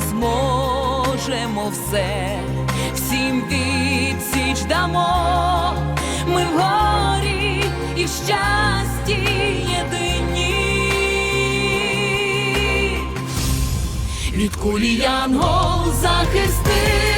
зможемо все, всім відсіч дамо, ми в горі і в щасті єдині. Від кулі янгол захистить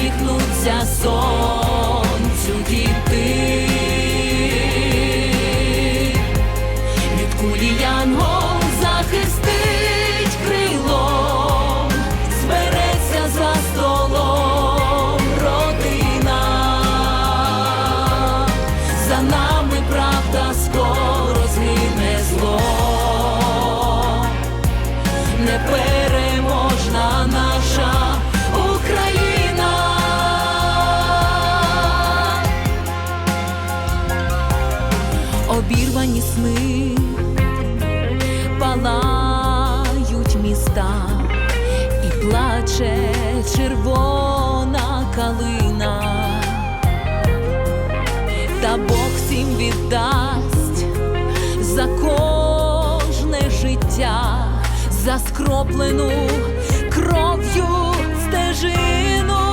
усміхнуться сонцю діти. Від кулі янгол захистить крилом, збереться за столом родина, за нами правда скоро згине зло, непереможна палають міста і плаче червона калина, та Бог всім віддасть за кожне життя, за скроплену кров'ю стежину,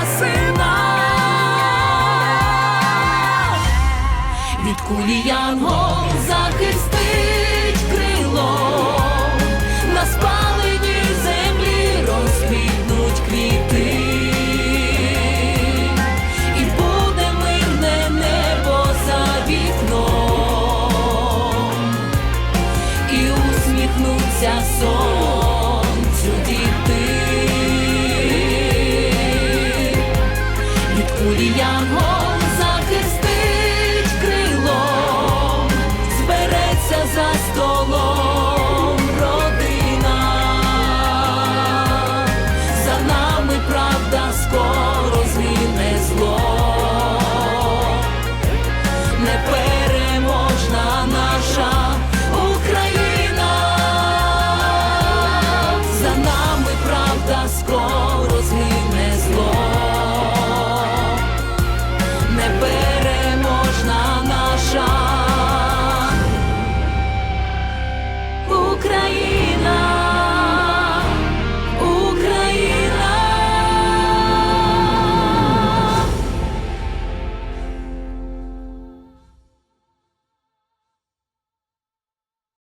за сина. Від кулі янгол крило, Україна.